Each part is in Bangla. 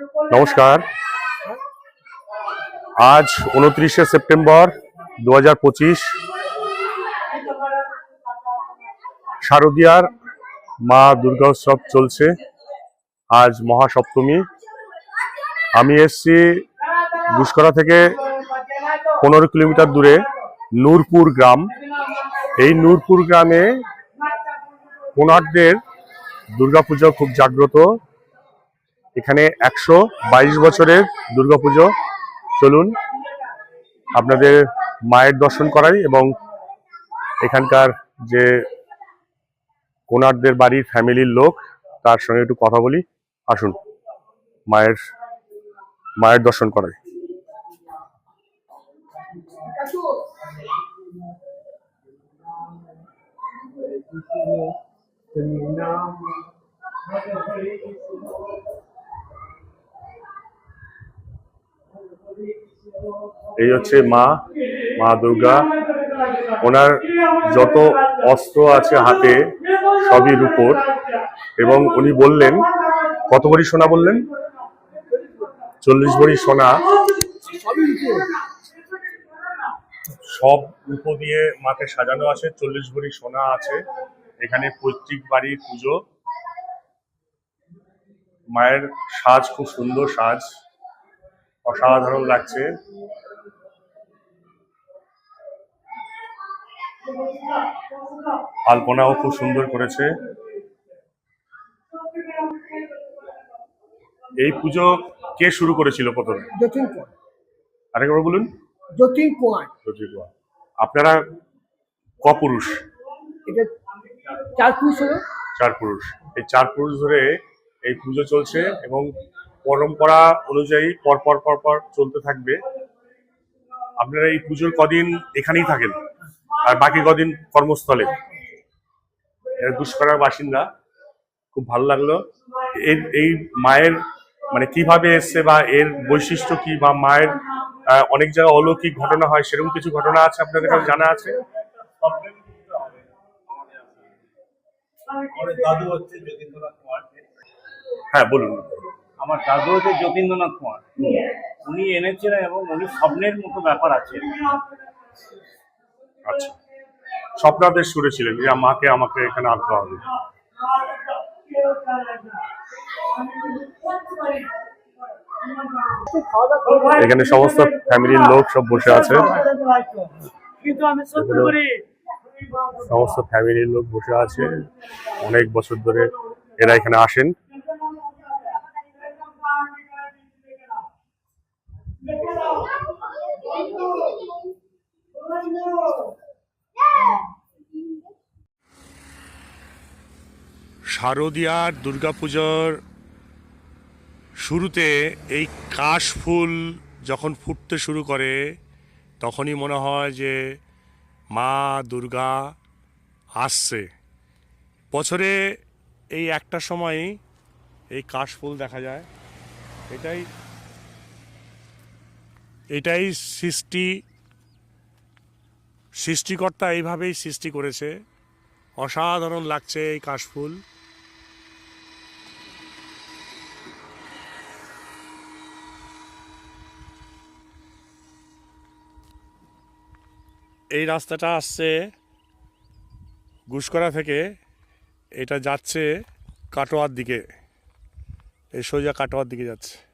নমস্কার। আজ উনত্রিশে সেপ্টেম্বর দু হাজার পঁচিশ, শারদীয়ার মা দুর্গা উৎসব চলছে। আজ মহাসপ্তমী। আমি এসছি গুসকরা থেকে পনেরো কিলোমিটার দূরে নূরপুর গ্রাম। এই নূরপুর গ্রামে কোনারদের দুর্গাপুজো খুব জাগ্রত। এখানে একশো বাইশ বছরের দুর্গাপুজো চলুন আপনাদের মায়ের দর্শন করাই এবং এখানকার যে কোনারদের বাড়ির ফ্যামিলির লোক, তার সঙ্গে একটু কথা বলি। আসুন, মায়ের মায়ের দর্শন করাই। এই হচ্ছে মা মা দুর্গা। ওনার যত অস্ত্র আছে হাতে, সবই রূপোর। এবং উনি বললেন, কত ভরি সোনা বললেন? চল্লিশ ভরি সোনা। সব রূপো দিয়ে মাকে সাজানো আছে, চল্লিশ ভরি সোনা আছে। এখানে পৈতৃক বাড়ির পুজো। মায়ের সাজ খুব সুন্দর সাজ। অসাধারণ লাগছে। আলপনাও খুব সুন্দর করেছে। এই পুজো কে শুরু করেছিল প্রথমে? যতীন কুমার। আরেকবার বলুন। যতীন কুমার। জ্যোতির্ময়। আপনারা কপুরুষ এটা চার পুরুষ হলো। চার পুরুষ। এই চার পুরুষ ধরে এই পুজো চলছে এবং পরম্পরা অনুযায়ী পর পর পর পর চলতে থাকবে। আপনারা এই পুজোর কদিন এখানেই থাকেন আর বাকি কদিন কর্মস্থলে। এরা দুষ্করার বাসিন্দা। খুব ভালো লাগল। এই এই মায়ের মানে কীভাবে এসছে বা এর বৈশিষ্ট্য কি বা মায়ের অনেক জায়গায় অলৌকিক ঘটনা হয় সেরকম কিছু ঘটনা আছে আপনাদের কাছে জানা আছে? হ্যাঁ বলুন। আমার দাদু হচ্ছে যতীন্দ্রনাথ কুমার। উনি এনেছিলেন এবং উনি স্বপ্নের মতো ব্যাপার আছে। আচ্ছা। স্বপ্নাদেশ করেছিলেন যে মাকে আমাকে এখানে আনতে হবে। এখানে সমস্ত ফ্যামিলির লোক সব বসে আছে। সমস্ত ফ্যামিলির লোক বসে আছে। অনেক বছর ধরে এরা এখানে আসেন। শারদীয়ার দুর্গাপুজোর শুরুতে এই কাশ ফুল যখন ফুটতে শুরু করে, তখনই মনে হয় যে মা দুর্গা আসছে। বছরে এই একটা সময়ই এই কাশ ফুল দেখা যায়। এটাই এটাই সৃষ্টি, সৃষ্টিকর্তা এইভাবেই সৃষ্টি করেছে। অসাধারণ লাগছে এই কাশফুল। এই রাস্তাটা আসছে গুসকরা থেকে। এটা যাচ্ছে কাটোয়ার দিকে। এই সোজা কাটোয়ার দিকে যাচ্ছে।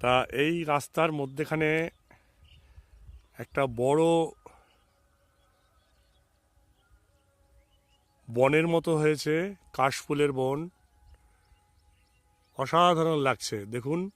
তা এই রাস্তার মধ্যেখানে একটা বড় বনের মতো হয়েছে কাশফুলের বন। অসাধারণ লাগছে দেখুন।